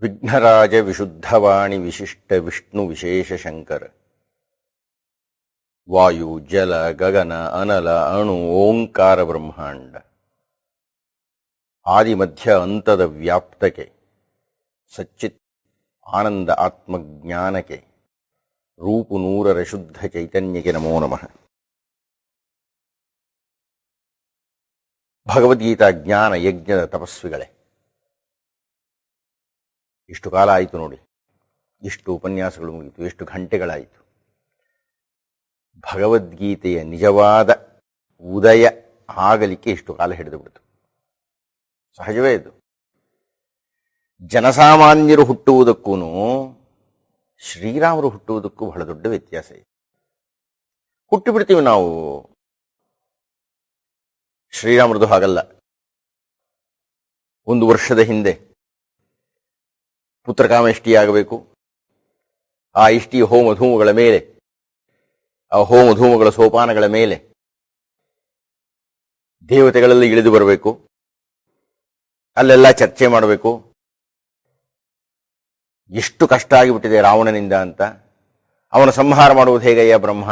ವಿಘ್ನರಾಜ ವಿಶುದ್ಧವಾಣಿ ವಿಶಿಷ್ಟ ವಿಷ್ಣು ವಿಶೇಷ ಶಂಕರ. ವಾಯು, ಜಲ, ಗಗನ, ಅನಲ, ಅಣು, ಓಂಕಾರ ಬ್ರಹ್ಮಾಂಡ. ಆದಿಮಧ್ಯ ಅಂತದ ವ್ಯಾಪ್ತಕ್ಕೆ ಸಚ್ಚಿತ್ ಆನಂದ ಆತ್ಮಜ್ಞಾನಕ್ಕೆ ರೂಪು ನೂರರ ಶುದ್ಧ ಚೈತನ್ಯಕ್ಕೆ ನಮೋ ನಮಃ. ಭಗವದ್ಗೀತಾ ಜ್ಞಾನ ಯಜ್ಞದ ತಪಸ್ವಿಗಳೇ. ಇಷ್ಟು ಕಾಲ ಆಯಿತು ನೋಡಿ. ಇಷ್ಟು ಉಪನ್ಯಾಸಗಳು ಮುಗಿತು, ಎಷ್ಟು ಗಂಟೆಗಳಾಯಿತು ಭಗವದ್ಗೀತೆಯ ನಿಜವಾದ ಉದಯ ಆಗಲಿಕ್ಕೆ ಇಷ್ಟು ಕಾಲ ಹಿಡಿದು ಬಿಡ್ತು. ಸಹಜವೇ ಇದು. ಜನಸಾಮಾನ್ಯರು ಹುಟ್ಟುವುದಕ್ಕೂ ಶ್ರೀರಾಮರು ಹುಟ್ಟುವುದಕ್ಕೂ ಬಹಳ ದೊಡ್ಡ ವ್ಯತ್ಯಾಸ ಇದೆ. ಹುಟ್ಟು ಬಿಡ್ತೀವಿ ನಾವು. ಶ್ರೀರಾಮರದು ಹಾಗಲ್ಲ. ಒಂದು ವರ್ಷದ ಹಿಂದೆ ಪುತ್ರಕಾಮ ಇಷ್ಟಿಯಾಗಬೇಕು ಆ ಇಷ್ಟಿ ಹೋಮಧೂಮಗಳ ಮೇಲೆ, ಆ ಹೋಮಧೂಮಗಳ ಸೋಪಾನಗಳ ಮೇಲೆ ದೇವತೆಗಳಲ್ಲಿ ಇಳಿದು ಬರಬೇಕು. ಅಲ್ಲೆಲ್ಲ ಚರ್ಚೆ ಮಾಡಬೇಕು. ಎಷ್ಟು ಕಷ್ಟ ಆಗಿಬಿಟ್ಟಿದೆ ರಾವಣನಿಂದ ಅಂತ. ಅವನ ಸಂಹಾರ ಮಾಡುವುದು ಹೇಗಯ್ಯ ಬ್ರಹ್ಮ?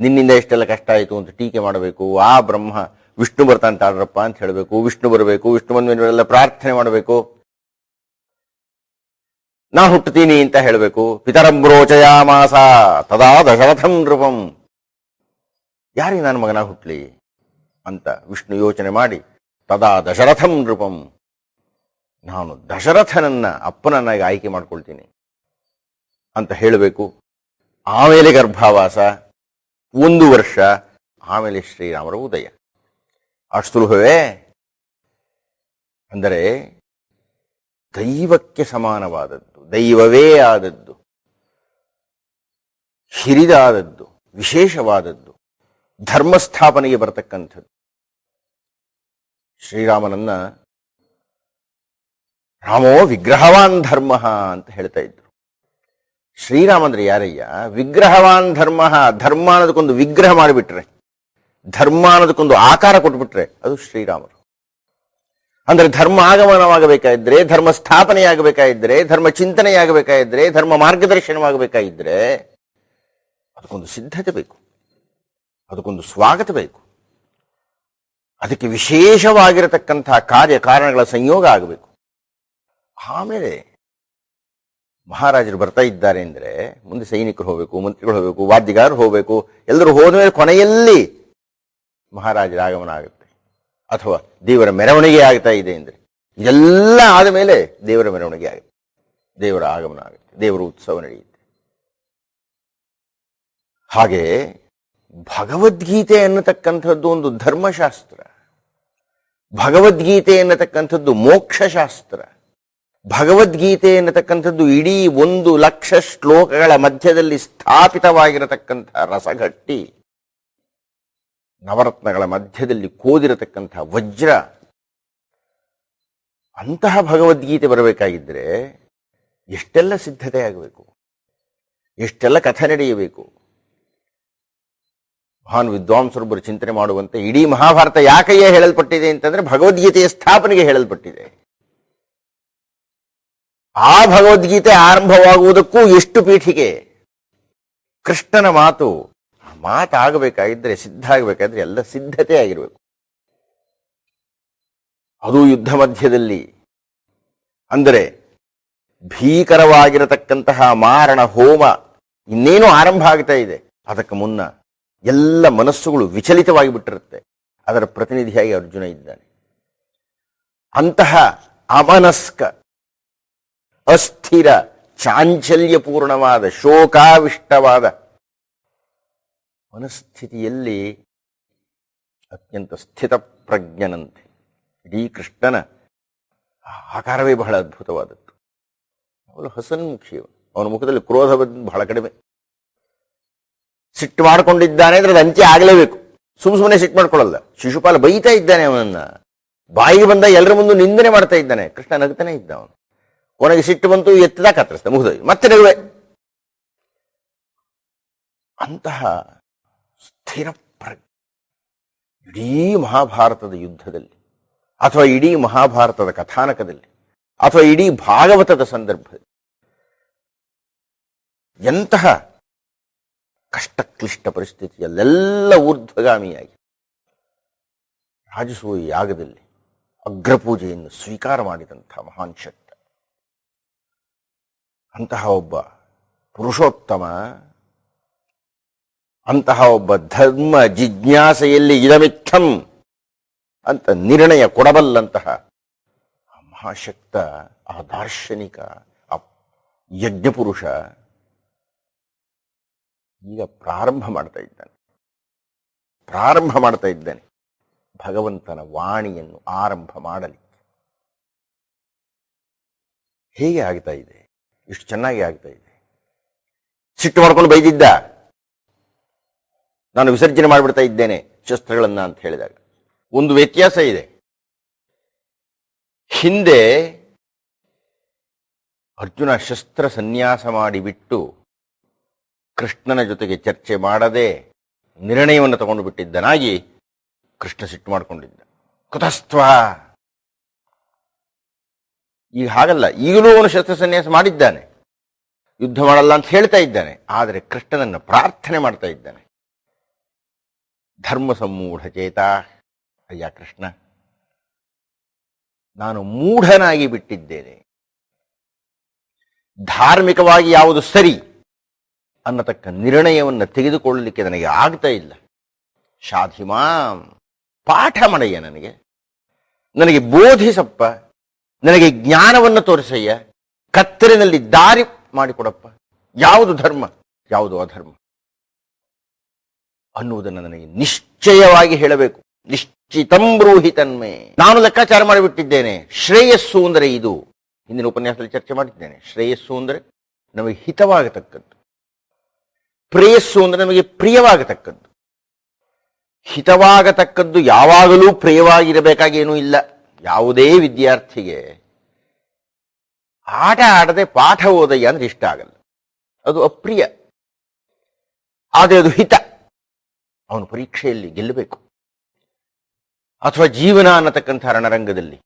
ನಿನ್ನಿಂದ ಎಷ್ಟೆಲ್ಲ ಕಷ್ಟ ಆಯಿತು ಅಂತ ಟೀಕೆ ಮಾಡಬೇಕು. ಆ ಬ್ರಹ್ಮ ವಿಷ್ಣು ಬರ್ತಾನೆ ತಾಳ್ರಪ್ಪ ಅಂತ ಹೇಳಬೇಕು. ವಿಷ್ಣು ಬರಬೇಕು. ವಿಷ್ಣು ಬಂದ ಪ್ರಾರ್ಥನೆ ಮಾಡಬೇಕು. ನಾ ಹುಟ್ಟುತ್ತೀನಿ ಅಂತ ಹೇಳಬೇಕು. ಪಿತರಂಬ್ರೋಚಯ ಮಾಸ ತದಾ ದಶರಥಂ ನೃಪಂ. ಯಾರಿಗೆ ನನ್ನ ಮಗನ ಹುಟ್ಲಿ? ಅಂತ ವಿಷ್ಣು ಯೋಚನೆ ಮಾಡಿ, ತದಾ ದಶರಥಂ ನೃಪಂ. ನಾನು ದಶರಥನನ್ನ ಅಪ್ಪನನ್ನಾಗಿ ಆಯ್ಕೆ ಮಾಡ್ಕೊಳ್ತೀನಿ ಅಂತ ಹೇಳಬೇಕು. ಆಮೇಲೆ ಗರ್ಭಾವಾಸ, ಒಂದು ವರ್ಷ, ಆಮೇಲೆ ಶ್ರೀರಾಮರ ಉದಯ. ಅಷ್ಟು ಅಂದರೆ ದೈವಕ್ಕೆ ಸಮಾನವಾದದ್ದು. ದೈವವೇ ಆದದ್ದು, ಹಿರಿದಾದದ್ದು, ವಿಶೇಷವಾದದ್ದು, ಧರ್ಮಸ್ಥಾಪನೆಗೆ ಬರತಕ್ಕಂಥದ್ದು. ಶ್ರೀರಾಮನನ್ನ ರಾಮೋ ವಿಗ್ರಹವಾನ್ ಧರ್ಮ ಅಂತ ಹೇಳ್ತಾ ಇದ್ರು. ಶ್ರೀರಾಮ ಅಂದ್ರೆ ಯಾರಯ್ಯ? ವಿಗ್ರಹವಾನ್ ಧರ್ಮ ಧರ್ಮ ಅನ್ನೋದಕ್ಕೊಂದು ವಿಗ್ರಹ ಮಾಡಿಬಿಟ್ರೆ, ಧರ್ಮ ಅನ್ನೋದಕ್ಕೊಂದು ಆಕಾರ ಕೊಟ್ಬಿಟ್ರೆ ಅದು ಶ್ರೀರಾಮರು. ಅಂದ್ರೆ ಧರ್ಮ ಆಗಮನವಾಗಬೇಕಾಯಿದ್ರೆ ಧರ್ಮ ಸ್ಥಾಪನೆಯಾಗಬೇಕಾಯಿದ್ರೆ ಧರ್ಮ ಚಿಂತನೆಯಾಗಬೇಕಾಯಿದ್ರೆ ಧರ್ಮ ಮಾರ್ಗದರ್ಶನವಾಗಬೇಕಾಗಿದ್ರೆ ಅದಕ್ಕೊಂದು ಸಿದ್ಧತೆ ಬೇಕು. ಅದಕ್ಕೊಂದು ಸ್ವಾಗತ ಬೇಕು. ಅದಕ್ಕೆ ವಿಶೇಷವಾಗಿರತಕ್ಕಂತಹ ಕಾರ್ಯ ಕಾರಣಗಳ ಸಂಯೋಗ ಆಗಬೇಕು. ಆಮೇಲೆ ಮಹಾರಾಜರು ಬರ್ತಾ ಇದ್ದಾರೆ ಅಂದರೆ ಮುಂದೆ ಸೈನಿಕರು ಹೋಗಬೇಕು, ಮಂತ್ರಿಗಳು ಹೋಗಬೇಕು, ವಾದ್ಯಗಾರರು ಹೋಗಬೇಕು, ಎಲ್ಲರೂ ಹೋದ ಮೇಲೆ ಕೊನೆಯಲ್ಲಿ ಮಹಾರಾಜರ ಆಗಮನ ಆಗುತ್ತೆ. ಅಥವಾ ದೇವರ ಮೆರವಣಿಗೆ ಆಗ್ತಾ ಇದೆ ಅಂದರೆ ಇದೆಲ್ಲ ಆದ ಮೇಲೆ ದೇವರ ಮೆರವಣಿಗೆ ಆಗುತ್ತೆ. ದೇವರ ಆಗಮನ ಆಗುತ್ತೆ. ದೇವರ ಉತ್ಸವ ನಡೆಯುತ್ತೆ. ಹಾಗೆ ಭಗವದ್ಗೀತೆ ಅನ್ನತಕ್ಕಂಥದ್ದು ಒಂದು ಧರ್ಮಶಾಸ್ತ್ರ. ಭಗವದ್ಗೀತೆ ಅನ್ನತಕ್ಕಂಥದ್ದು ಮೋಕ್ಷಶಾಸ್ತ್ರ. ಭಗವದ್ಗೀತೆ ಎನ್ನತಕ್ಕಂಥದ್ದು ಇಡೀ ಒಂದು ಲಕ್ಷ ಶ್ಲೋಕಗಳ ಮಧ್ಯದಲ್ಲಿ ಸ್ಥಾಪಿತವಾಗಿರತಕ್ಕಂಥ ರಸಗಟ್ಟಿ ನವರತ್ನಗಳ ಮಧ್ಯದಲ್ಲಿ ಕೋದಿರತಕ್ಕಂತಹ ವಜ್ರ, ಅಂತಹ ಭಗವದ್ಗೀತೆ ಬರಬೇಕಾಗಿದ್ದರೆ ಎಷ್ಟೆಲ್ಲ ಸಿದ್ಧತೆ ಆಗಬೇಕು? ಎಷ್ಟೆಲ್ಲ ಕಥೆ ನಡೆಯಬೇಕು? ಮಹಾನ್ ವಿದ್ವಾಂಸರೊಬ್ಬರು ಚಿಂತನೆ ಮಾಡುವಂತೆ ಇಡೀ ಮಹಾಭಾರತ ಯಾಕಯ್ಯ ಹೇಳಲ್ಪಟ್ಟಿದೆ ಅಂತಂದ್ರೆ ಭಗವದ್ಗೀತೆಯ ಸ್ಥಾಪನೆಗೆ ಹೇಳಲ್ಪಟ್ಟಿದೆ. ಆ ಭಗವದ್ಗೀತೆ ಆರಂಭವಾಗುವುದಕ್ಕೂ ಎಷ್ಟು ಪೀಠಿಗೆ? ಕೃಷ್ಣನ ಮಾತು ಆ ಮಾತಾಗಬೇಕಾಗಿದ್ರೆ, ಸಿದ್ಧ ಆಗಬೇಕಾದ್ರೆ ಎಲ್ಲ ಸಿದ್ಧತೆ ಆಗಿರಬೇಕು. ಅದು ಯುದ್ಧ ಮಧ್ಯದಲ್ಲಿ. ಅಂದರೆ ಭೀಕರವಾಗಿರತಕ್ಕಂತಹ ಮಾರಣ ಹೋಮ ಇನ್ನೇನು ಆರಂಭ ಆಗ್ತಾ ಇದೆ. ಅದಕ್ಕೆ ಮುನ್ನ ಎಲ್ಲ ಮನಸ್ಸುಗಳು ವಿಚಲಿತವಾಗಿ ಬಿಟ್ಟಿರುತ್ತೆ. ಅದರ ಪ್ರತಿನಿಧಿಯಾಗಿ ಅರ್ಜುನ ಇದ್ದಾನೆ. ಅಂತಹ ಅಮನಸ್ಕ, ಅಸ್ಥಿರ, ಚಾಂಚಲ್ಯಪೂರ್ಣವಾದ, ಶೋಕಾವಿಷ್ಟವಾದ ಮನಸ್ಥಿತಿಯಲ್ಲಿ ಅತ್ಯಂತ ಸ್ಥಿತ ಪ್ರಜ್ಞನಂತೆ. ಇಡೀ ಕೃಷ್ಣನ ಆಕಾರವೇ ಬಹಳ ಅದ್ಭುತವಾದದ್ದು. ಅವನು ಹಸನ್ಮುಖಿ ಅವನ. ಮುಖದಲ್ಲಿ ಕ್ರೋಧ ಬಹಳ ಕಡಿಮೆ. ಸಿಟ್ಟು ಮಾಡಿಕೊಂಡಿದ್ದಾನೆ ಅಂದ್ರೆ ಅದು ಅಂತ್ಯ ಆಗಲೇಬೇಕು. ಸುಮ್ಮ ಸುಮ್ಮನೆ ಸಿಟ್ಟು ಮಾಡ್ಕೊಳ್ಳಲ್ಲ. ಶಿಶುಪಾಲ ಬೈತಾ ಇದ್ದಾನೆ ಅವನನ್ನ. ಬಾಯಿಗೆ ಬಂದ ಎಲ್ಲರ ಮುಂದೆ ನಿಂದನೆ ಮಾಡ್ತಾ ಇದ್ದಾನೆ. ಕೃಷ್ಣ ನಗ್ತಾನೆ ಇದ್ದ ಅವನು. ಕೊನೆಗೆ ಸಿಟ್ಟು ಬಂತು ಎತ್ತದ ಕತ್ತರಿಸ್ತ ಮುಗಿದ ಮತ್ತೆ ನಗುವೆ. ಅಂತಹ ಸ್ಥಿರ ಪ್ರಜ್ಞೆ ಇಡೀ ಮಹಾಭಾರತದ ಯುದ್ಧದಲ್ಲಿ, ಅಥವಾ ಇಡೀ ಮಹಾಭಾರತದ ಕಥಾನಕದಲ್ಲಿ, ಅಥವಾ ಇಡೀ ಭಾಗವತದ ಸಂದರ್ಭದಲ್ಲಿ, ಎಂತಹ ಕಷ್ಟಕ್ಲಿಷ್ಟ ಪರಿಸ್ಥಿತಿಯಲ್ಲೆಲ್ಲ ಊರ್ಧ್ವಗಾಮಿಯಾಗಿ, ರಾಜಸೂಯ ಯಾಗದಲ್ಲಿ ಅಗ್ರಪೂಜೆಯನ್ನು ಸ್ವೀಕಾರ ಮಾಡಿದಂಥ ಮಹಾನ್ ಶಕ್ತ, ಅಂತಹ ಒಬ್ಬ ಪುರುಷೋತ್ತಮ ಅಂತಹ ಒಬ್ಬ ಧರ್ಮ ಜಿಜ್ಞಾಸೆಯಲ್ಲಿ ಇದಮಿತ್ತಂ ಅಂತ ನಿರ್ಣಯ ಕೊಡಬಲ್ಲಂತಹ ಆ ಮಹಾಶಕ್ತ, ಆ ದಾರ್ಶನಿಕ, ಆ ಯಜ್ಞಪುರುಷ ಈಗ ಪ್ರಾರಂಭ ಮಾಡ್ತಾ ಇದ್ದಾನೆ. ಪ್ರಾರಂಭ ಮಾಡ್ತಾ ಇದ್ದಾನೆ. ಭಗವಂತನ ವಾಣಿಯನ್ನು ಆರಂಭ ಮಾಡಲಿಕ್ಕೆ ಹೇಗೆ ಆಗ್ತಾ ಇದೆ? ಇಷ್ಟು ಚೆನ್ನಾಗಿ ಆಗ್ತಾ ಇದೆ. ಸಿಟ್ಟು ಮಾಡ್ಕೊಂಡು ಬೈದಿದ್ದ? ನಾನು ವಿಸರ್ಜನೆ ಮಾಡಿಬಿಡ್ತಾ ಇದ್ದೇನೆ ಶಸ್ತ್ರಗಳನ್ನು ಅಂತ ಹೇಳಿದಾಗ. ಒಂದು ವ್ಯತ್ಯಾಸ ಇದೆ. ಹಿಂದೆ ಅರ್ಜುನ ಶಸ್ತ್ರ ಸನ್ಯಾಸ ಮಾಡಿಬಿಟ್ಟು ಕೃಷ್ಣನ ಜೊತೆಗೆ ಚರ್ಚೆ ಮಾಡದೆ ನಿರ್ಣಯವನ್ನು ತಗೊಂಡು ಬಿಟ್ಟಿದ್ದನಾಗಿ ಕೃಷ್ಣ ಸಿಟ್ಟು ಮಾಡಿಕೊಂಡಿದ್ದ. ಕುತಸ್ತ್ವ! ಈಗ ಹಾಗಲ್ಲ, ಈಗಲೂ ಅವನು ಶಸ್ತ್ರ ಸನ್ಯಾಸ ಮಾಡಿದ್ದಾನೆ. ಯುದ್ಧ ಮಾಡಲ್ಲ ಅಂತ ಹೇಳ್ತಾ ಇದ್ದಾನೆ, ಆದರೆ ಕೃಷ್ಣನನ್ನು ಪ್ರಾರ್ಥನೆ ಮಾಡ್ತಾ ಇದ್ದಾನೆ. ಧರ್ಮ ಅಯ್ಯ ಕೃಷ್ಣ. ನಾನು ಮೂಢನಾಗಿ ಬಿಟ್ಟಿದ್ದೇನೆ. ಧಾರ್ಮಿಕವಾಗಿ ಯಾವುದು ಸರಿ ಅನ್ನತಕ್ಕ ನಿರ್ಣಯವನ್ನು ತೆಗೆದುಕೊಳ್ಳಲಿಕ್ಕೆ ನನಗೆ ಆಗ್ತಾ ಇಲ್ಲ. ಶಾಧಿಮಾ ಪಾಠ ಮಾಡಯ್ಯ ನನಗೆ. ನನಗೆ ಬೋಧಿಸಪ್ಪ, ನನಗೆ ಜ್ಞಾನವನ್ನು ತೋರಿಸಯ್ಯ ಕತ್ತಲಿನಲ್ಲಿ ದಾರಿ ಮಾಡಿಕೊಡಪ್ಪ. ಯಾವುದು ಧರ್ಮ, ಯಾವುದು ಅಧರ್ಮ? ಅನ್ನುವುದನ್ನು ನನಗೆ ನಿಶ್ಚಯವಾಗಿ ಹೇಳಬೇಕು. ನಿಶ್ಚಿತಂ ನಾನು ಲೆಕ್ಕಾಚಾರ ಮಾಡಿಬಿಟ್ಟಿದ್ದೇನೆ. ಶ್ರೇಯಸ್ಸು ಅಂದರೆ ಇದು. ಹಿಂದಿನ ಉಪನ್ಯಾಸದಲ್ಲಿ ಚರ್ಚೆ ಮಾಡಿದ್ದೇನೆ. ಶ್ರೇಯಸ್ಸು ಅಂದರೆ ನಮಗೆ ಹಿತವಾಗತಕ್ಕದ್ದು. ಪ್ರೇಯಸ್ಸು ಅಂದರೆ ನಮಗೆ ಪ್ರಿಯವಾಗತಕ್ಕದ್ದು. ಹಿತವಾಗತಕ್ಕದ್ದು ಯಾವಾಗಲೂ ಪ್ರಿಯವಾಗಿರಬೇಕಾಗೇನೂ ಇಲ್ಲ. ಯಾವುದೇ ವಿದ್ಯಾರ್ಥಿಗೆ ಆಟ ಆಡದೆ ಪಾಠ ಓದಯ್ಯ ಅಂದ್ರೆ ಇಷ್ಟ ಆಗಲ್ಲ. ಅದು ಅಪ್ರಿಯ. ಆದರೆ ಅದು ಹಿತ. ಅವನು ಪರೀಕ್ಷೆಯಲ್ಲಿ ಗೆಲ್ಲಬೇಕು. ಅಥವಾ ಜೀವನ ಅನ್ನತಕ್ಕಂಥ ರಣರಂಗದಲ್ಲಿ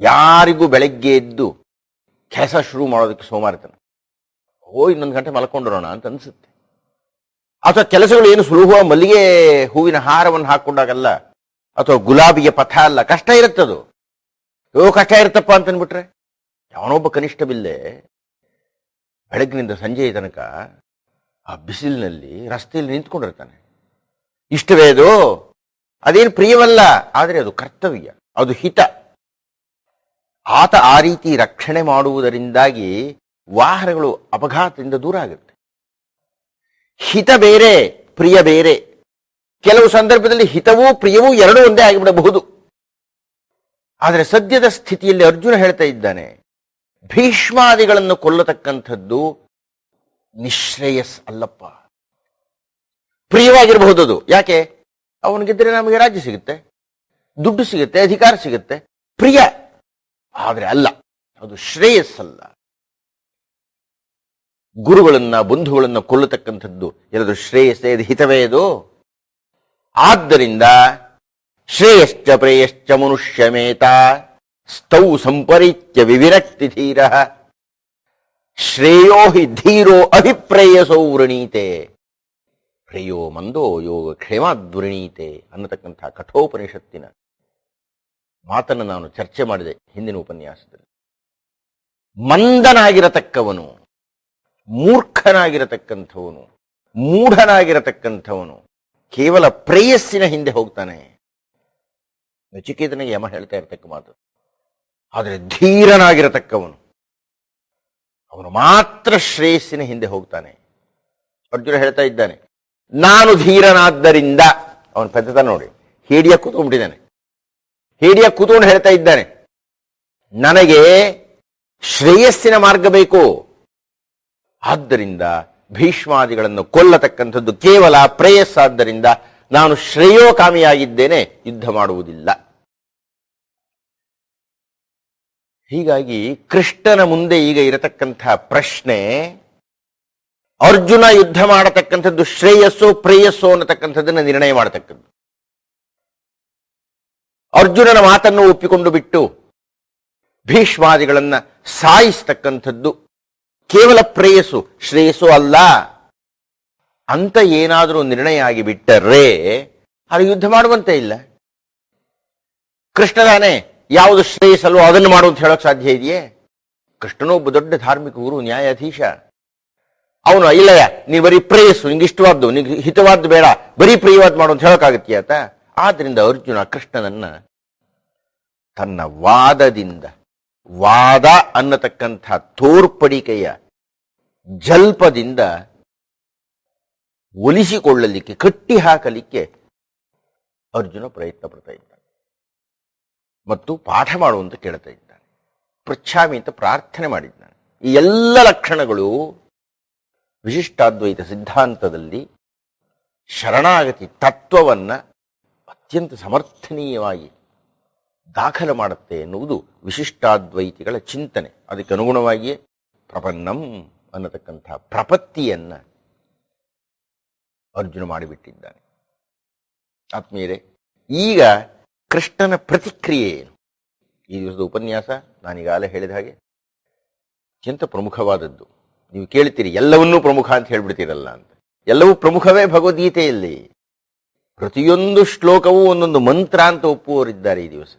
ಯಾರಿಗೂ ಬೆಳಗ್ಗೆ ಎದ್ದು ಕೆಲಸ ಶುರು ಮಾಡೋದಕ್ಕೆ ಸೋಮಾರಿತನ. ಓ, ಇನ್ನೊಂದು ಗಂಟೆ ಮಲ್ಕೊಂಡಿರೋಣ ಅಂತ ಅನಿಸುತ್ತೆ. ಅಥವಾ ಕೆಲಸಗಳು ಏನು ಸುಲಭ, ಮಲ್ಲಿಗೆ ಹೂವಿನ ಹಾರವನ್ನು ಹಾಕೊಂಡಾಗಲ್ಲ, ಅಥವಾ ಗುಲಾಬಿಯ ಪಥ ಅಲ್ಲ, ಕಷ್ಟ ಇರುತ್ತದು ಯೋ ಕಷ್ಟ ಇರುತ್ತಪ್ಪ ಅಂತ ಅಂದ್ಬಿಟ್ರೆ ಯಾವನೊಬ್ಬ ಕನಿಷ್ಠ ಬಿಲ್ಲೆ ಬೆಳಗ್ಗಿನಿಂದ ಸಂಜೆಯ ತನಕ ಆ ಬಿಸಿಲಿನಲ್ಲಿ ರಸ್ತೆಯಲ್ಲಿ ನಿಂತ್ಕೊಂಡಿರ್ತಾನೆ. ಇಷ್ಟವೇ ಅದು ಅದೇನು ಪ್ರಿಯವಲ್ಲ. ಆದರೆ ಅದು ಕರ್ತವ್ಯ, ಅದು ಹಿತ. ಆತ ಆ ರೀತಿ ರಕ್ಷಣೆ ಮಾಡುವುದರಿಂದಾಗಿ ವಾಹನಗಳು ಅಪಘಾತದಿಂದ ದೂರ ಆಗುತ್ತೆ. ಹಿತ ಬೇರೆ, ಪ್ರಿಯ ಬೇರೆ. ಕೆಲವು ಸಂದರ್ಭದಲ್ಲಿ ಹಿತವೂ ಪ್ರಿಯವೂ ಎರಡೂ ಒಂದೇ ಆಗಿಬಿಡಬಹುದು. ಆದರೆ ಸದ್ಯದ ಸ್ಥಿತಿಯಲ್ಲಿ ಅರ್ಜುನ ಹೇಳ್ತಾ ಇದ್ದಾನೆ, ಭೀಷ್ಮಾದಿಗಳನ್ನು ಕೊಲ್ಲತಕ್ಕಂಥದ್ದು ನಿಶ್ರೇಯಸ್ ಅಲ್ಲಪ್ಪ. ಪ್ರಿಯವಾಗಿರಬಹುದು ಅದು ಯಾಕೆ? ಅವನಿಗಿದ್ರೆ ನಮಗೆ ರಾಜ್ಯ ಸಿಗುತ್ತೆ, ದುಡ್ಡು ಸಿಗುತ್ತೆ, ಅಧಿಕಾರ ಸಿಗುತ್ತೆ. ಪ್ರಿಯ. ಆದರೆ ಅಲ್ಲ, ಅದು ಶ್ರೇಯಸ್ಸಲ್ಲ. ಗುರುಗಳನ್ನ, ಬಂಧುಗಳನ್ನ ಕೊಲ್ಲತಕ್ಕಂಥದ್ದು ಎಲ್ಲದು ಶ್ರೇಯಸ್ಸೇ ಇದು ಹಿತವೇ ಇದು ಆದ್ದರಿಂದ ಶ್ರೇಯಶ್ಚ ಪ್ರೇಯಶ್ಚ ಮನುಷ್ಯಮೇತ ಸ್ತೌ ಸಂಪರಿತ್ಯ ವಿವಿರಕ್ತಿ ಧೀರ. ಶ್ರೇಯೋ ಹಿ ಧೀರೋ ಅಭಿಪ್ರೇಯಸೌ ವೃಣೀತೆ ಪ್ರೇಯೋ ಮಂದೋ ಯೋಗ ಕ್ಷೇಮಾದ್ವೃಣೀತೆ ಅನ್ನತಕ್ಕಂಥ ಕಠೋಪನಿಷತ್ತಿನ ಮಾತನ್ನು ನಾನು ಚರ್ಚೆ ಮಾಡಿದೆ ಹಿಂದಿನ ಉಪನ್ಯಾಸದಲ್ಲಿ. ಮಂದನಾಗಿರತಕ್ಕವನು, ಮೂರ್ಖನಾಗಿರತಕ್ಕಂಥವನು, ಮೂಢನಾಗಿರತಕ್ಕಂಥವನು ಕೇವಲ ಪ್ರೇಯಸ್ಸಿನ ಹಿಂದೆ ಹೋಗ್ತಾನೆ. ನಚಿಕೇತನಿಗೆ ಯಮ ಹೇಳ್ತಾ ಇರತಕ್ಕ ಮಾತು. ಆದರೆ ಧೀರನಾಗಿರತಕ್ಕವನು, ಅವನು ಮಾತ್ರ ಶ್ರೇಯಸ್ಸಿನ ಹಿಂದೆ ಹೋಗ್ತಾನೆ. ಅರ್ಜುನ ಹೇಳ್ತಾ ಇದ್ದಾನೆ ನಾನು ಧೀರನಾದ್ದರಿಂದ, ಅವನ ಪದ್ಧತ ನೋಡಿ, ಹೇಡಿಯ ಕೂತ್ಕೊಂಡ್ಬಿಟ್ಟಿದ್ದಾನೆ ಹೇಡಿಯ ಕೂತ್ಕೊಂಡು ಹೇಳ್ತಾ ಇದ್ದಾನೆ, ನನಗೆ ಶ್ರೇಯಸ್ಸಿನ ಮಾರ್ಗ ಬೇಕು. ಆದ್ದರಿಂದ ಭೀಷ್ಮಾದಿಗಳನ್ನು ಕೊಲ್ಲತಕ್ಕಂಥದ್ದು ಕೇವಲ ಪ್ರೇಯಸ್ಸಾದ್ದರಿಂದ ನಾನು ಶ್ರೇಯೋಕಾಮಿಯಾಗಿದ್ದೇನೆ, ಯುದ್ಧ ಮಾಡುವುದಿಲ್ಲ. ಹೀಗಾಗಿ ಕೃಷ್ಣನ ಮುಂದೆ ಈಗ ಇರತಕ್ಕಂಥ ಪ್ರಶ್ನೆ ಅರ್ಜುನ ಯುದ್ಧ ಮಾಡತಕ್ಕಂಥದ್ದು ಶ್ರೇಯಸ್ಸೋ, ಪ್ರೇಯಸ್ಸೋ ಅನ್ನತಕ್ಕಂಥದ್ದನ್ನು ನಿರ್ಣಯ ಮಾಡತಕ್ಕದ್ದು. ಅರ್ಜುನನ ಮಾತನ್ನು ಒಪ್ಪಿಕೊಂಡು ಬಿಟ್ಟು ಭೀಷ್ಮಾದಿಗಳನ್ನ ಸಾಯಿಸ್ತಕ್ಕಂಥದ್ದು ಕೇವಲ ಪ್ರೇಯಸ್ಸು, ಶ್ರೇಯಸ್ಸು ಅಲ್ಲ. ಅಂತ ಏನಾದರೂ ನಿರ್ಣಯ ಆಗಿ ಬಿಟ್ಟರೆ ಅದು ಯುದ್ಧ ಮಾಡುವಂತೆ ಇಲ್ಲ. ಕೃಷ್ಣದಾನೆ ಯಾವುದು ಶ್ರೇಯಸ್ಸಲ್ವೋ ಅದನ್ನು ಮಾಡುವಂತ ಹೇಳೋಕೆ ಸಾಧ್ಯ ಇದೆಯೇ? ಕೃಷ್ಣನೊಬ್ಬ ದೊಡ್ಡ ಧಾರ್ಮಿಕ ಗುರು, ನ್ಯಾಯಾಧೀಶ. ಅವನು, ಇಲ್ಲಯ್ಯ, ನೀ ಬರೀ ಪ್ರೇಯಸ್ಸು, ನಿಂಗೆ ಇಷ್ಟವಾದ್ದು, ನಿಂಗೆ ಹಿತವಾದ್ದು ಬೇಡ, ಬರೀ ಪ್ರಿಯವಾದ್ ಮಾಡು ಅಂತ ಹೇಳೋಕ್ಕಾಗತ್ತೀಯ ಆತ. ಆದ್ರಿಂದ ಅರ್ಜುನ ಕೃಷ್ಣನನ್ನ ತನ್ನ ವಾದದಿಂದ, ವಾದ ಅನ್ನತಕ್ಕಂಥ ತೋರ್ಪಡಿಕೆಯ ಜಲ್ಪದಿಂದ ಒಲಿಸಿಕೊಳ್ಳಲಿಕ್ಕೆ, ಕಟ್ಟಿ ಹಾಕಲಿಕ್ಕೆ ಅರ್ಜುನ ಪ್ರಯತ್ನ ಪಡ್ತಾ ಇದ್ದಾನೆ. ಮತ್ತು ಪಾಠ ಮಾಡುವಂತ ಕೇಳ್ತಾ ಇದ್ದಾನೆ. ಪ್ರಚ್ಛಾಮಿ ಅಂತ ಪ್ರಾರ್ಥನೆ ಮಾಡಿದ್ದಾನೆ. ಈ ಎಲ್ಲ ಲಕ್ಷಣಗಳು ವಿಶಿಷ್ಟಾದ್ವೈತ ಸಿದ್ಧಾಂತದಲ್ಲಿ ಶರಣಾಗತಿ ತತ್ವವನ್ನು ಅತ್ಯಂತ ಸಮರ್ಥನೀಯವಾಗಿ ದಾಖಲು ಮಾಡುತ್ತೆ ಎನ್ನುವುದು ವಿಶಿಷ್ಟಾದ್ವೈತಿಗಳ ಚಿಂತನೆ. ಅದಕ್ಕೆ ಅನುಗುಣವಾಗಿಯೇ ಪ್ರಪನ್ನಂ ಅನ್ನತಕ್ಕಂಥ ಪ್ರಪತ್ತಿಯನ್ನು ಅರ್ಜುನ ಮಾಡಿಬಿಟ್ಟಿದ್ದಾನೆ. ಆತ್ಮೀಯರೇ, ಈಗ ಕೃಷ್ಣನ ಪ್ರತಿಕ್ರಿಯೆ ಏನು? ಈ ದಿವಸದ ಉಪನ್ಯಾಸ ನಾನೀಗಾಗಲೇ ಹೇಳಿದ ಹಾಗೆ ಅತ್ಯಂತ ಪ್ರಮುಖವಾದದ್ದು. ನೀವು ಕೇಳ್ತೀರಿ, ಎಲ್ಲವನ್ನೂ ಪ್ರಮುಖ ಅಂತ ಹೇಳ್ಬಿಡ್ತೀರಲ್ಲ ಅಂತ. ಎಲ್ಲವೂ ಪ್ರಮುಖವೇ ಭಗವದ್ಗೀತೆಯಲ್ಲಿ. ಪ್ರತಿಯೊಂದು ಶ್ಲೋಕವೂ ಒಂದೊಂದು ಮಂತ್ರ ಅಂತ ಒಪ್ಪುವವರಿದ್ದಾರೆ ಈ ದಿವಸ.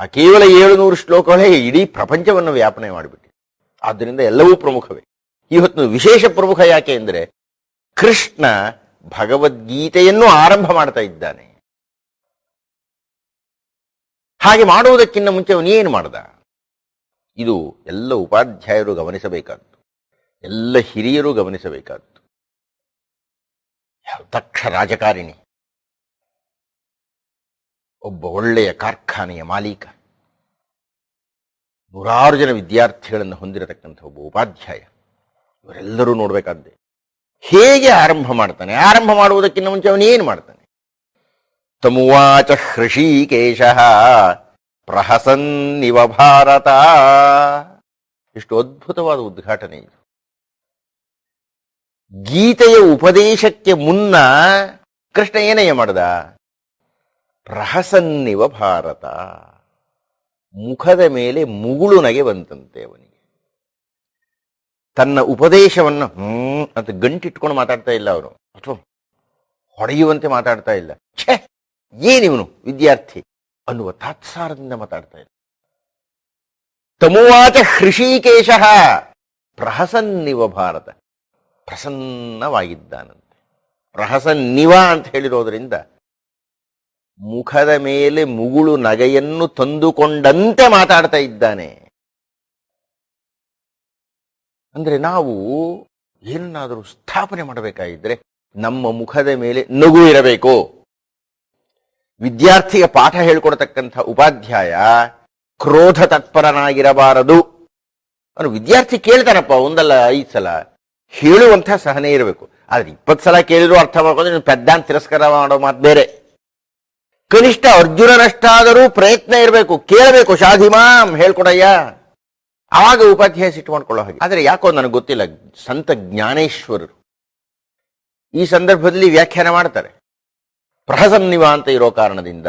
ಆ ಕೇವಲ ಏಳುನೂರು ಶ್ಲೋಕಗಳೇ ಇಡೀ ಪ್ರಪಂಚವನ್ನು ವ್ಯಾಪನೆ ಮಾಡಿಬಿಟ್ಟಿದೆ. ಆದ್ದರಿಂದ ಎಲ್ಲವೂ ಪ್ರಮುಖವೇ. ಇವತ್ತು ವಿಶೇಷ ಪ್ರಮುಖ ಯಾಕೆ ಅಂದರೆ, ಕೃಷ್ಣ ಭಗವದ್ಗೀತೆಯನ್ನು ಆರಂಭ ಮಾಡ್ತಾ ಇದ್ದಾನೆ. ಹಾಗೆ ಮಾಡುವುದಕ್ಕಿಂತ ಮುಂಚೆ ಅವನೇನು ಮಾಡ್ದ? ಇದು ಎಲ್ಲ ಉಪಾಧ್ಯಾಯರು ಗಮನಿಸಬೇಕಾದ್ದು. ಎಲ್ಲ ಹಿರಿಯರು ಗಮನಿಸಬೇಕಾದ್ದು. ದಕ್ಷ ರಾಜಕಾರಿಣಿ. ಒಬ್ಬ ಒಳ್ಳೆಯ ಕಾರ್ಖಾನೆಯ ಮಾಲೀಕ. ನೂರಾರು ಜನ ವಿದ್ಯಾರ್ಥಿಗಳನ್ನು ಹೊಂದಿರತಕ್ಕಂಥ ಒಬ್ಬ ಉಪಾಧ್ಯಾಯ. ಇವರೆಲ್ಲರೂ ನೋಡಬೇಕಾದ್ದೆ. ಹೇಗೆ ಆರಂಭ ಮಾಡ್ತಾನೆ? ಆರಂಭ ಮಾಡುವುದಕ್ಕಿಂತ ಮುಂಚೆ ಅವನೇನು ಮಾಡ್ತಾನೆ? ತಮುವಾಚ ಹೃಷೀಕೇಶ ಪ್ರಹಸನ್ನಿವ ಭಾರತ. ಎಷ್ಟು ಅದ್ಭುತವಾದ ಉದ್ಘಾಟನೆ ಇದು. ಗೀತೆಯ ಉಪದೇಶಕ್ಕೆ ಮುನ್ನ ಕೃಷ್ಣ ಏನಯ್ಯ ಮಾಡ್ದ? ಪ್ರಹಸನ್ನಿವ ಭಾರತ. ಮುಖದ ಮೇಲೆ ಮುಗುಳು ನಗೆ ಬಂತಂತೆ ಅವನಿಗೆ. ತನ್ನ ಉಪದೇಶವನ್ನು ಹ್ಮ್ ಅಂತ ಗಂಟಿಟ್ಕೊಂಡು ಮಾತಾಡ್ತಾ ಇಲ್ಲ ಅವನು. ಅಥವಾ ಹೊಡೆಯುವಂತೆ ಮಾತಾಡ್ತಾ ಇಲ್ಲ. ಛೇ ಏನಿವನು ವಿದ್ಯಾರ್ಥಿ ಅನ್ನುವ ತಾತ್ಸಾರದಿಂದ ಮಾತಾಡ್ತಾ ಇಲ್ಲ. ತಮುವಾಚ ಹೃಷಿಕೇಶ ಪ್ರಹಸನ್ನಿವ ಭಾರತ. ಪ್ರಸನ್ನವಾಗಿದ್ದಾನಂತೆ. ಪ್ರಹಸನ್ನಿವ ಅಂತ ಹೇಳಿರೋದ್ರಿಂದ ಮುಖದ ಮೇಲೆ ಮುಗುಳು ನಗೆಯನ್ನು ತಂದುಕೊಂಡಂತೆ ಮಾತಾಡ್ತಾ ಇದ್ದಾನೆ. ಅಂದ್ರೆ ನಾವು ಏನನ್ನಾದರೂ ಸ್ಥಾಪನೆ ಮಾಡಬೇಕಾಗಿದ್ರೆ ನಮ್ಮ ಮುಖದ ಮೇಲೆ ನಗು ಇರಬೇಕು. ವಿದ್ಯಾರ್ಥಿಗೆ ಪಾಠ ಹೇಳ್ಕೊಡತಕ್ಕಂಥ ಉಪಾಧ್ಯಾಯ ಕ್ರೋಧ ತತ್ಪರನಾಗಿರಬಾರದು ಅವನು ವಿದ್ಯಾರ್ಥಿ ಕೇಳ್ತಾನಪ್ಪ ಒಂದಲ್ಲ ಐದು ಸಲ. ಹೇಳುವಂಥ ಸಹನೆ ಇರಬೇಕು. ಆದ್ರೆ ಇಪ್ಪತ್ತು ಸಲ ಕೇಳಿದ್ರು ಅರ್ಥ ಮಾಡ್ಕೊಂಡ್ರೆ ನೀನು ಪೆದ್ದಾನ್ ತಿರಸ್ಕಾರ ಮಾಡೋ ಮಾತು ಬೇರೆ. ಕನಿಷ್ಠ ಅರ್ಜುನನಷ್ಟಾದರೂ ಪ್ರಯತ್ನ ಇರಬೇಕು, ಕೇಳಬೇಕು ಶಾಧಿಮಾಂ ಹೇಳ್ಕೊಡಯ್ಯ. ಆವಾಗ ಉಪಾಧ್ಯಾಯ ಸಿಟ್ಟು ಮಾಡ್ಕೊಳ್ಳೋ ಹಾಗೆ. ಆದರೆ ಯಾಕೋ ನನಗೆ ಗೊತ್ತಿಲ್ಲ, ಸಂತ ಜ್ಞಾನೇಶ್ವರರು ಈ ಸಂದರ್ಭದಲ್ಲಿ ವ್ಯಾಖ್ಯಾನ ಮಾಡ್ತಾರೆ. ಪ್ರಹಸನ್ನಿವ ಅಂತ ಇರೋ ಕಾರಣದಿಂದ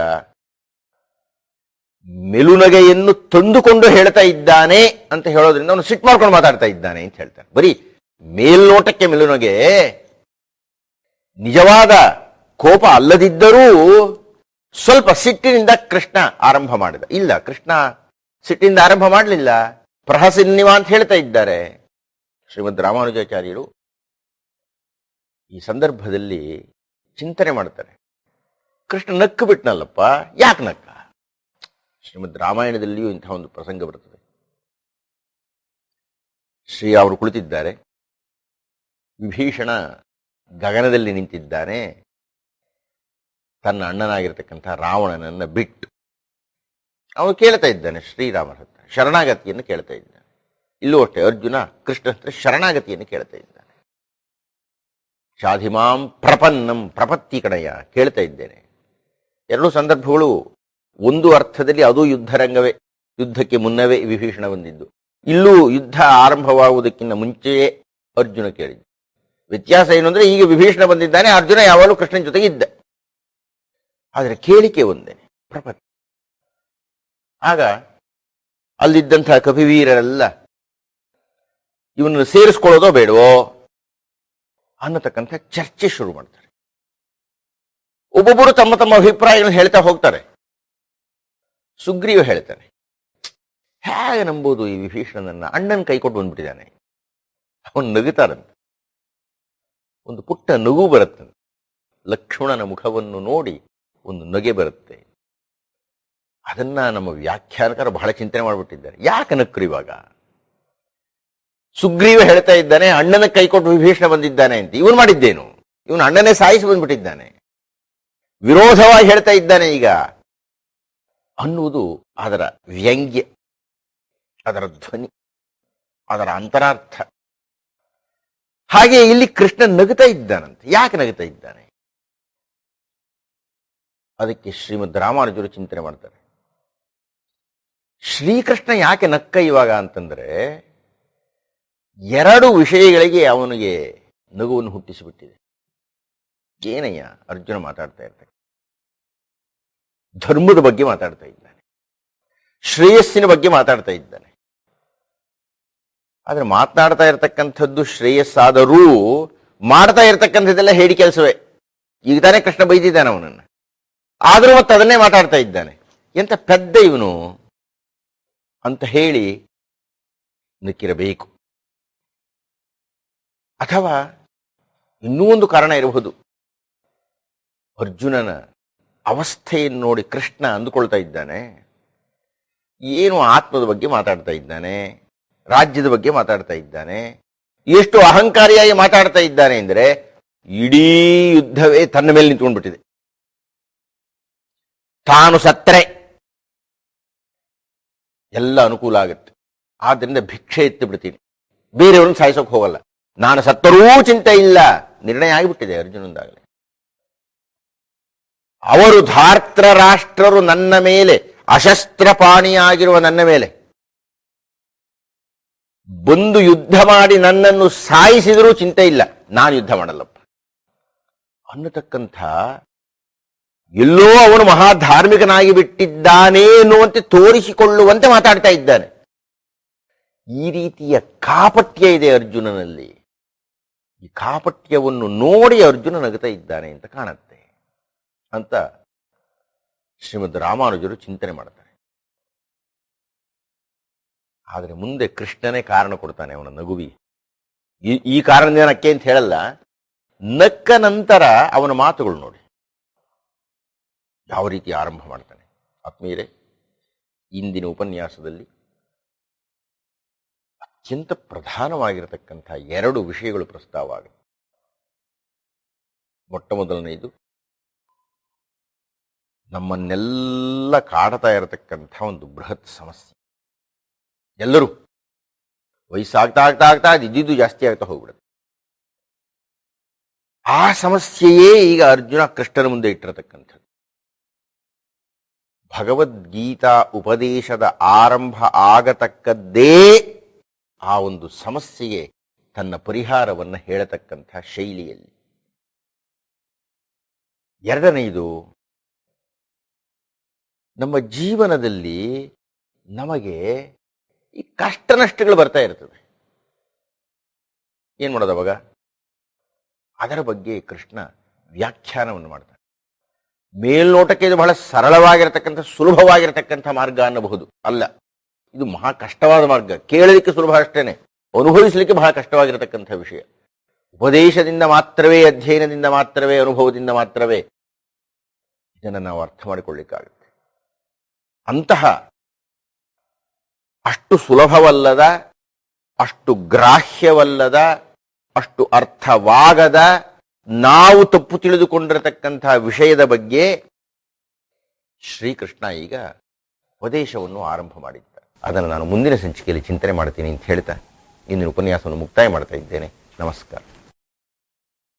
ಮೆಲುನಗೆಯನ್ನು ತಂದುಕೊಂಡು ಹೇಳ್ತಾ ಇದ್ದಾನೆ ಅಂತ ಹೇಳೋದ್ರಿಂದ ಅವನು ಸಿಟ್ಟು ಮಾಡ್ಕೊಂಡು ಮಾತಾಡ್ತಾ ಇದ್ದಾನೆ ಅಂತ ಹೇಳ್ತಾರೆ. ಬರೀ ಮೇಲ್ನೋಟಕ್ಕೆ ಮೆಲುನಗೆ ನಿಜವಾದ ಕೋಪ ಅಲ್ಲದಿದ್ದರೂ ಸ್ವಲ್ಪ ಸಿಟ್ಟಿನಿಂದ ಕೃಷ್ಣ ಆರಂಭ ಮಾಡಿದ. ಇಲ್ಲ, ಕೃಷ್ಣ ಸಿಟ್ಟಿನಿಂದ ಆರಂಭ ಮಾಡಲಿಲ್ಲ. ಪ್ರಹಸಿನ್ನಿವ ಅಂತ ಹೇಳ್ತಾ ಇದ್ದಾರೆ. ಶ್ರೀಮದ್ ರಾಮಾನುಜಾಚಾರ್ಯರು ಈ ಸಂದರ್ಭದಲ್ಲಿ ಚಿಂತನೆ ಮಾಡ್ತಾರೆ. ಕೃಷ್ಣ ನಕ್ಕು ಬಿಟ್ನಲ್ಲಪ್ಪ, ಯಾಕೆ ನಕ್ಕ? ಶ್ರೀಮದ್ ರಾಮಾಯಣದಲ್ಲಿಯೂ ಇಂತಹ ಒಂದು ಪ್ರಸಂಗ ಬರ್ತದೆ. ಶ್ರೀ ಅವರು ಕುಳಿತಿದ್ದಾರೆ. ವಿಭೀಷಣ ಗಗನದಲ್ಲಿ ನಿಂತಿದ್ದಾನೆ. ತನ್ನ ಅಣ್ಣನಾಗಿರ್ತಕ್ಕಂಥ ರಾವಣನನ್ನು ಬಿಟ್ಟು ಅವನು ಕೇಳ್ತಾ ಇದ್ದಾನೆ ಶ್ರೀರಾಮರ ಹತ್ರ, ಶರಣಾಗತಿಯನ್ನು ಕೇಳ್ತಾ ಇದ್ದಾನೆ. ಇಲ್ಲೂ ಅಷ್ಟೇ ಅರ್ಜುನ ಕೃಷ್ಣ ಹತ್ರ ಶರಣಾಗತಿಯನ್ನು ಕೇಳ್ತಾ ಇದ್ದಾನೆ. ಶಾಧಿಮಾಂ ಪ್ರಪನ್ನಂ ಪ್ರಪತ್ತಿ ಕಣಯ ಕೇಳ್ತಾ ಇದ್ದೇನೆ. ಎರಡು ಸಂದರ್ಭಗಳು, ಒಂದು ಅರ್ಥದಲ್ಲಿ ಅದು ಯುದ್ಧರಂಗವೇ, ಯುದ್ಧಕ್ಕೆ ಮುನ್ನವೇ ವಿಭೀಷಣ ಬಂದಿದ್ದು ಇಲ್ಲೂ ಯುದ್ಧ ಆರಂಭವಾಗುವುದಕ್ಕಿಂತ ಮುಂಚೆಯೇ ಅರ್ಜುನ ಕೇಳಿದ್ದು. ವ್ಯತ್ಯಾಸ ಏನು ಅಂದ್ರೆ ಈಗ ವಿಭೀಷಣ ಬಂದಿದ್ದಾನೆ, ಅರ್ಜುನ ಯಾವಾಗಲೂ ಕೃಷ್ಣನ ಜೊತೆಗೆ ಇದ್ದ. ಆದರೆ ಕೇಳಿಕೆ ಒಂದೇನೆ ಪ್ರಪತ್ತಿ ಆಗ ಅಲ್ಲಿದ್ದಂತಹ ಕಪಿವೀರರೆಲ್ಲ ಇವನನ್ನು ಸೇರಿಸ್ಕೊಳ್ಳೋದೋ ಬೇಡವೋ ಅನ್ನತಕ್ಕಂಥ ಚರ್ಚೆ ಶುರು ಮಾಡ್ತಾರೆ. ಒಬ್ಬೊಬ್ಬರು ತಮ್ಮ ತಮ್ಮ ಅಭಿಪ್ರಾಯಗಳನ್ನು ಹೇಳ್ತಾ ಹೋಗ್ತಾರೆ. ಸುಗ್ರೀವ ಹೇಳ್ತಾನೆ, ಹೇಗೆ ನಂಬೋದು ಈ ವಿಭೀಷಣನನ್ನ? ಅಣ್ಣನ ಕೈ ಕೊಟ್ಟು ಬಂದ್ಬಿಟ್ಟಿದ್ದಾನೆ. ಅವನು ನಗುತ್ತಾರಂತೆ. ಒಂದು ಪುಟ್ಟ ನಗು ಬರುತ್ತೆ ಲಕ್ಷ್ಮಣನ ಮುಖವನ್ನು ನೋಡಿ ಒಂದು ನಗೆ ಬರುತ್ತೆ. ಅದನ್ನ ನಮ್ಮ ವ್ಯಾಖ್ಯಾನಕಾರ ಬಹಳ ಚಿಂತನೆ ಮಾಡಿಬಿಟ್ಟಿದ್ದಾರೆ. ಯಾಕೆ ನಕ್ರು ಇವಾಗ? ಸುಗ್ರೀವ ಹೇಳ್ತಾ ಇದ್ದಾನೆ, ಅಣ್ಣನ ಕೈ ಕೊಟ್ಟು ವಿಭೀಷಣ ಬಂದಿದ್ದಾನೆ ಅಂತ. ಇವನು ಮಾಡಿದ್ದೇನು? ಇವನು ಅಣ್ಣನೇ ಸಾಯಿಸಿ ಬಂದ್ಬಿಟ್ಟಿದ್ದಾನೆ. ವಿರೋಧವಾಗಿ ಹೇಳ್ತಾ ಇದ್ದಾನೆ ಈಗ. ಅನ್ನುವುದು ಅದರ ವ್ಯಂಗ್ಯ, ಅದರ ಧ್ವನಿ, ಅದರ ಅಂತರಾರ್ಥ. ಹಾಗೆ ಇಲ್ಲಿ ಕೃಷ್ಣ ನಗುತ್ತಾ ಇದ್ದಾನಂತೆ. ಯಾಕೆ ನಗುತ್ತಾ ಇದ್ದಾನೆ? ಅದಕ್ಕೆ ಶ್ರೀಮದ್ ರಾಮಾನುಜರು ಚಿಂತನೆ ಮಾಡ್ತಾರೆ. ಶ್ರೀಕೃಷ್ಣ ಯಾಕೆ ನಕ್ಕ ಇವಾಗ ಅಂತಂದ್ರೆ, ಎರಡು ವಿಷಯಗಳಿಗೆ ಅವನಿಗೆ ನಗುವನ್ನು ಹುಟ್ಟಿಸಿಬಿಟ್ಟಿದೆ. ಏನಯ್ಯ? ಅರ್ಜುನ ಮಾತಾಡ್ತಾ ಇರ್ತಾನೆ. ಧರ್ಮದ ಬಗ್ಗೆ ಮಾತಾಡ್ತಾ ಇದ್ದಾನೆ. ಶ್ರೇಯಸ್ಸಿನ ಬಗ್ಗೆ ಮಾತಾಡ್ತಾ ಇದ್ದಾನೆ. ಆದ್ರೆ ಮಾತನಾಡ್ತಾ ಇರತಕ್ಕಂಥದ್ದು ಶ್ರೇಯಸ್ಸಾದರೂ ಮಾಡ್ತಾ ಇರತಕ್ಕಂಥದ್ದೆಲ್ಲ ಹೇಳಿ ಕೆಲಸವೇ. ಈಗ ತಾನೇ ಕೃಷ್ಣ ಬೈದಿದ್ದಾನೆ ಅವನನ್ನ. ಆದರೂ ಮತ್ತೆ ಅದನ್ನೇ ಮಾತಾಡ್ತಾ ಇದ್ದಾನೆ. ಎಂತ ಪೆದ್ದ ಇವನು? ಅಂತ ಹೇಳಿ ನಕ್ಕಿರಬೇಕು. ಅಥವಾ ಇನ್ನೂ ಒಂದು ಕಾರಣ ಇರಬಹುದು. ಅರ್ಜುನನ ಅವಸ್ಥೆಯನ್ನು ನೋಡಿ ಕೃಷ್ಣ ಅಂದುಕೊಳ್ತಾ ಇದ್ದಾನೆ. ಏನು ಆತ್ಮದ ಬಗ್ಗೆ ಮಾತಾಡ್ತಾ ಇದ್ದಾನೆ? ರಾಜ್ಯದ ಬಗ್ಗೆ ಮಾತಾಡ್ತಾ ಇದ್ದಾನೆ. ಎಷ್ಟು ಅಹಂಕಾರಿಯಾಗಿ ಮಾತಾಡ್ತಾ ಇದ್ದಾನೆ ಅಂದರೆ ಇಡೀ ಯುದ್ಧವೇ ತನ್ನ ಮೇಲೆ ನಿಂತ್ಕೊಂಡ್ಬಿಟ್ಟಿದೆ. ತಾನು ಸತ್ತರೆ. ಎಲ್ಲ ಅನುಕೂಲ ಆಗುತ್ತೆ. ಆದ್ದರಿಂದ ಭಿಕ್ಷೆ ಎತ್ತಿ ಬಿಡ್ತೀನಿ. ಬೇರೆಯವ್ರನ್ನ ಸಾಯಿಸೋಕೆ ಹೋಗಲ್ಲ. ನಾನು ಸತ್ತರೂ ಚಿಂತೆ ಇಲ್ಲ. ನಿರ್ಣಯ ಆಗಿಬಿಟ್ಟಿದೆ ಅರ್ಜುನಂದಾಗಲೇ. ಅವರು ಧಾರ್ತ್ರ ರಾಷ್ಟ್ರರು ನನ್ನ ಮೇಲೆ, ಅಶಸ್ತ್ರಪಾಣಿಯಾಗಿರುವ ನನ್ನ ಮೇಲೆ. ಬಂದು ಯುದ್ಧ ಮಾಡಿ ನನ್ನನ್ನು ಸಾಯಿಸಿದರೂ ಚಿಂತೆ ಇಲ್ಲ. ನಾನು ಯುದ್ಧ ಮಾಡಲ್ಲಪ್ಪ. ಅನ್ನತಕ್ಕಂಥ ಎಲ್ಲೋ ಅವನು ಮಹಾಧಾರ್ಮಿಕನಾಗಿ ಬಿಟ್ಟಿದ್ದಾನೆ ಎನ್ನುವಂತೆ ತೋರಿಸಿಕೊಳ್ಳುವಂತೆ ಮಾತಾಡ್ತಾ ಇದ್ದಾನೆ. ಈ ರೀತಿಯ ಕಾಪಟ್ಯ ಇದೆ ಅರ್ಜುನನಲ್ಲಿ. ಈ ಕಾಪಟ್ಯವನ್ನು ನೋಡಿ ಅರ್ಜುನ ನಗುತ್ತಾ ಇದ್ದಾನೆ ಅಂತ ಕಾಣುತ್ತೆ ಅಂತ ಶ್ರೀಮದ್ ರಾಮಾನುಜರು ಚಿಂತನೆ ಮಾಡ್ತಾರೆ. ಆದರೆ ಮುಂದೆ ಕೃಷ್ಣನೇ ಕಾರಣ ಕೊಡ್ತಾನೆ ಅವನ ನಗುವಿ. ಈ ಈ ನಕ್ಕೆ ಅಂತ ಹೇಳಲ್ಲ. ನಕ್ಕ ನಂತರ ಅವನ ಮಾತುಗಳು ನೋಡಿ. ಯಾವ ರೀತಿ ಆರಂಭ ಮಾಡ್ತಾನೆ. ಆತ್ಮೀಯರೇ, ಇಂದಿನ ಉಪನ್ಯಾಸದಲ್ಲಿ ಅತ್ಯಂತ ಪ್ರಧಾನವಾಗಿರತಕ್ಕಂಥ ಎರಡು ವಿಷಯಗಳು ಪ್ರಸ್ತಾವ ಆಗುತ್ತೆ. ಮೊಟ್ಟ ಮೊದಲನೆಯದು ನಮ್ಮನ್ನೆಲ್ಲ ಕಾಡತಾ ಇರತಕ್ಕಂಥ ಒಂದು ಬೃಹತ್ ಸಮಸ್ಯೆ. ಎಲ್ಲರೂ ವಯಸ್ಸಾಗ್ತಾ ಆಗ್ತಾ ಆಗ್ತಾ ಇದ್ದಿದ್ದು ಜಾಸ್ತಿ ಆಗ್ತಾ ಹೋಗ್ಬಿಡುತ್ತೆ. ಆ ಸಮಸ್ಯೆಯೇ ಈಗ ಅರ್ಜುನ ಕೃಷ್ಣನ ಮುಂದೆ ಇಟ್ಟಿರತಕ್ಕಂಥದ್ದು. ಭಗವದ್ಗೀತಾ ಉಪದೇಶದ ಆರಂಭ ಆಗತಕ್ಕದ್ದೇ ಆ ಒಂದು ಸಮಸ್ಯೆಗೆ ತನ್ನ ಪರಿಹಾರವನ್ನು ಹೇಳತಕ್ಕಂಥ ಶೈಲಿಯಲ್ಲಿ. ಎರಡನೆಯದು, ನಮ್ಮ ಜೀವನದಲ್ಲಿ ನಮಗೆ ಈ ಕಷ್ಟ ನಷ್ಟಗಳು ಬರ್ತಾ ಇರ್ತದೆ. ಏನ್ ಮಾಡೋದು ಅವಾಗ? ಅದರ ಬಗ್ಗೆ ಕೃಷ್ಣ ವ್ಯಾಖ್ಯಾನವನ್ನು ಮಾಡ್ತಾನೆ. ಮೇಲ್ನೋಟಕ್ಕೆ ಇದು ಬಹಳ ಸರಳವಾಗಿರತಕ್ಕಂಥ, ಸುಲಭವಾಗಿರತಕ್ಕಂಥ ಮಾರ್ಗ ಅನ್ನಬಹುದು. ಅಲ್ಲ, ಇದು ಮಹಾ ಕಷ್ಟವಾದ ಮಾರ್ಗ. ಕೇಳಲಿಕ್ಕೆ ಸುಲಭ ಅಷ್ಟೇನೆ. ಅನುಭವಿಸಲಿಕ್ಕೆ ಬಹಳ ಕಷ್ಟವಾಗಿರತಕ್ಕಂಥ ವಿಷಯ. ಉಪದೇಶದಿಂದ ಮಾತ್ರವೇ, ಅಧ್ಯಯನದಿಂದ ಮಾತ್ರವೇ, ಅನುಭವದಿಂದ ಮಾತ್ರವೇ ಇದನ್ನು ನಾವು ಅರ್ಥ ಮಾಡಿಕೊಳ್ಳಿಕ್ಕಾಗುತ್ತೆ. ಅಂತಹ ಅಷ್ಟು ಸುಲಭವಲ್ಲದ, ಅಷ್ಟು ಗ್ರಾಹ್ಯವಲ್ಲದ, ಅಷ್ಟು ಅರ್ಥವಾಗದ, ನಾವು ತಪ್ಪು ತಿಳಿದುಕೊಂಡಿರತಕ್ಕಂತಹ ವಿಷಯದ ಬಗ್ಗೆ ಶ್ರೀಕೃಷ್ಣ ಈಗ ಉಪದೇಶವನ್ನು ಆರಂಭ ಮಾಡಿದ್ದ ಅದನ್ನು ನಾನು ಮುಂದಿನ ಸಂಚಿಕೆಯಲ್ಲಿ ಚಿಂತನೆ ಮಾಡ್ತೀನಿ ಅಂತ ಹೇಳ್ತಾ ಇಂದಿನ ಉಪನ್ಯಾಸವನ್ನು ಮುಕ್ತಾಯ ಮಾಡ್ತಾ ಇದ್ದೇನೆ. ನಮಸ್ಕಾರ.